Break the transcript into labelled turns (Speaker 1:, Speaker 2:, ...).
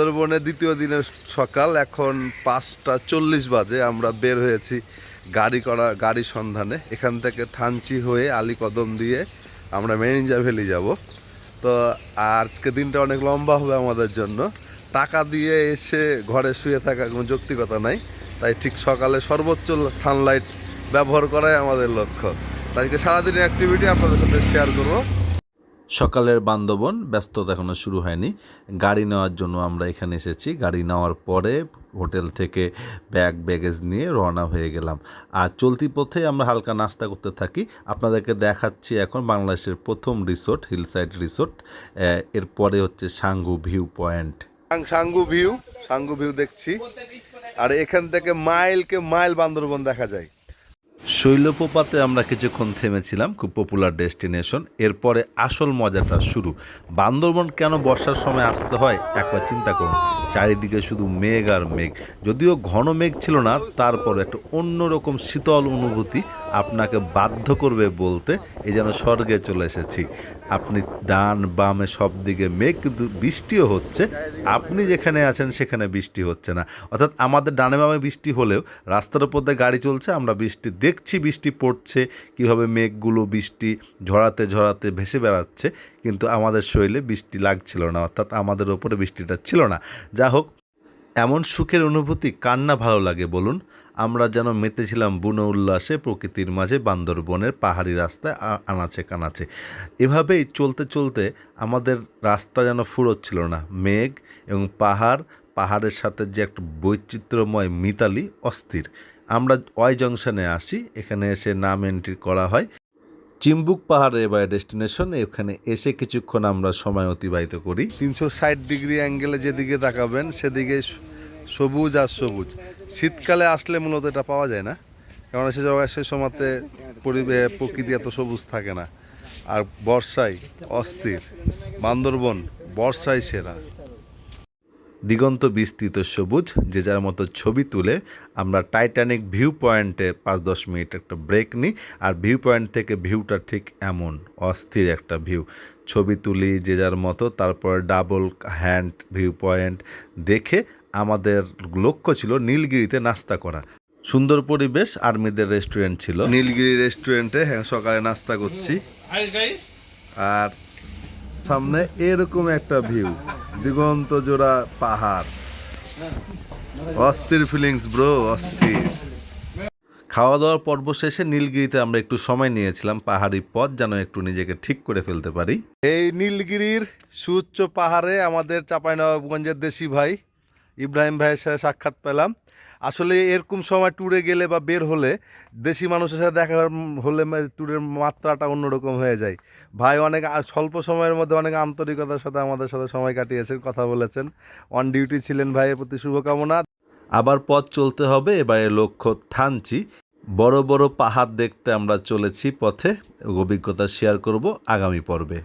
Speaker 1: বান্দরবনের দ্বিতীয় দিনের সকাল, এখন পাঁচটা চল্লিশ বাজে, আমরা বের হয়েছি গাড়ি করা গাড়ি সন্ধানে। এখান থেকে থানচি হয়ে আলীকদম দিয়ে আমরা মেরিঞ্জা ভ্যালি যাব। তো আজকে দিনটা অনেক লম্বা হবে আমাদের জন্য। টাকা দিয়ে এসে ঘরে শুয়ে থাকা কোনো যৌক্তিকতা নাই। তাই ঠিক সকালে সর্বোচ্চ সানলাইট ব্যবহার করাই আমাদের লক্ষ্য। তাই সারাদিনের অ্যাক্টিভিটি আপনাদের সাথে শেয়ার করব।
Speaker 2: সকালের বান্দবন ব্যস্ততা এখনও শুরু হয়নি। গাড়ি নেওয়ার জন্য আমরা এখানে এসেছি। গাড়ি নেওয়ার পরে হোটেল থেকে ব্যাগ, ব্যাগেজ নিয়ে রওনা হয়ে গেলাম। আর চলতি পথে আমরা হালকা নাস্তা করতে থাকি। আপনাদেরকে দেখাচ্ছি এখন বাংলাদেশের প্রথম রিসোর্ট, হিলসাইড রিসোর্ট। এরপরে হচ্ছে Sangu view point.
Speaker 1: Sangu view Sangu view দেখছি। আর এখান থেকে মাইলকে মাইল বান্দরবন দেখা যায়।
Speaker 2: শৈলপ্রপাতে আমরা কিছুক্ষণ থেমেছিলাম, খুব পপুলার ডেস্টিনেশন এরপরে আসল মজাটা শুরু। বান্দরবন কেন বর্ষার সময় আসতে হয়, একবার চিন্তা করুন। চারিদিকে শুধু মেঘ আর মেঘ। যদিও ঘন মেঘ ছিল না, তারপর একটা অন্যরকম শীতল অনুভূতি আপনাকে বাধ্য করবে বলতে এই যেন স্বর্গে চলে এসেছি। আপনি ডান বামে সব দিকে মেঘ, কিন্তু বৃষ্টিও হচ্ছে। আপনি যেখানে আছেন, সেখানে বৃষ্টি হচ্ছে না। অর্থাৎ আমাদের ডানে বামে বৃষ্টি হলেও রাস্তার উপর দিয়ে গাড়ি চলছে, আমরা বৃষ্টি দেখছি, বৃষ্টি পড়ছে, কীভাবে মেঘগুলো বৃষ্টি ঝরাতে ঝরাতে ভেসে বেড়াচ্ছে, কিন্তু আমাদের শরীরে বৃষ্টি লাগছিল না। অর্থাৎ আমাদের ওপরে বৃষ্টিটা ছিল না। যা হোক এমন সুখের অনুভূতি কার না ভালো লাগে বলুন? আমরা যেন মেতেছিলাম বুনো উল্লাসে, প্রকৃতির মাঝে বান্দরবনের পাহাড়ি রাস্তায় আনাচে কানাচে। এভাবেই চলতে চলতে আমাদের রাস্তা যেন ফুরোচ্ছিল না। মেঘ এবং পাহাড়, পাহাড়ের সাথে যে একটা বৈচিত্র্যময় মিতালি অস্থির। আমরা ওয়াই জংশনে আসি, এখানে এসে নাম এন্ট্রি করা হয়। চিম্বুক পাহাড়ে এবার ডেস্টিনেশন এখানে এসে কিছুক্ষণ আমরা সময় অতিবাহিত করি।
Speaker 1: তিনশো ষাট ডিগ্রি অ্যাঙ্গেলে যেদিকে তাকাবেন, সেদিকে সবুজ আর সবুজ। শীতকালে আসলে মূলত এটা পাওয়া যায় না, কারণ সে জায়গায়, সে সময়তে পরিবেশ প্রকৃতি এত সবুজ থাকে না। আর বর্ষায় অস্থির। বান্দরবন বর্ষায় সেরা।
Speaker 2: দিগন্ত বিস্তৃত সবুজ যে যার মতো ছবি তুলে আমরা টাইটানিক ভিউ পয়েন্টে পাঁচ দশ মিনিট একটা ব্রেক নিই। আর ভিউ পয়েন্ট থেকে ভিউটা ঠিক এমন অস্থির একটা ভিউ। ছবি তুলি যে যার মতো তারপর ডাবল হ্যান্ড ভিউ পয়েন্ট দেখে আমাদের লক্ষ্য ছিল নীলগিরিতে নাস্তা করা। সুন্দর পরিবেশ আর্মিদের রেস্টুরেন্ট ছিল।
Speaker 1: নীলগিরি রেস্টুরেন্টে হ্যাঁ সকালে নাস্তা করছি। আর সামনে এরকম একটা ভিউ দিগন্ত জোড়া পাহাড়। অস্থির ফিলিংস ব্রো অস্থির।
Speaker 2: খাওয়া দাওয়ার পর্ব শেষে নীলগিরিতে আমরা একটু সময় নিয়েছিলাম, পাহাড়ি পথ যেন একটু নিজেকে ঠিক করে ফেলতে পারি।
Speaker 1: এই নীলগিরির সুউচ্চ পাহাড়ে আমাদের চাঁপাইনবাবগঞ্জের দেশি ভাই ইব্রাহিম ভাইয়ের সাথে সাক্ষাৎ পেলাম। আসলে এরকম সময় ট্যুরে গেলে বা বের হলে দেশি মানুষের সাথে দেখা হলে ট্যুরের মাত্রাটা অন্যরকম হয়ে যায়। ভাই অনেক স্বল্প সময়ের মধ্যে অনেক আন্তরিকতার সাথে আমাদের সাথে সময় কাটিয়েছেন, কথা বলেছেন। অন ডিউটি ছিলেন ভাইয়ের প্রতি শুভকামনা।
Speaker 2: আবার পথ চলতে হবে, এবারে লক্ষ্য থানচি। বড় বড় পাহাড় দেখতে আমরা চলেছি পথে, অভিজ্ঞতা শেয়ার করব আগামী পর্বে।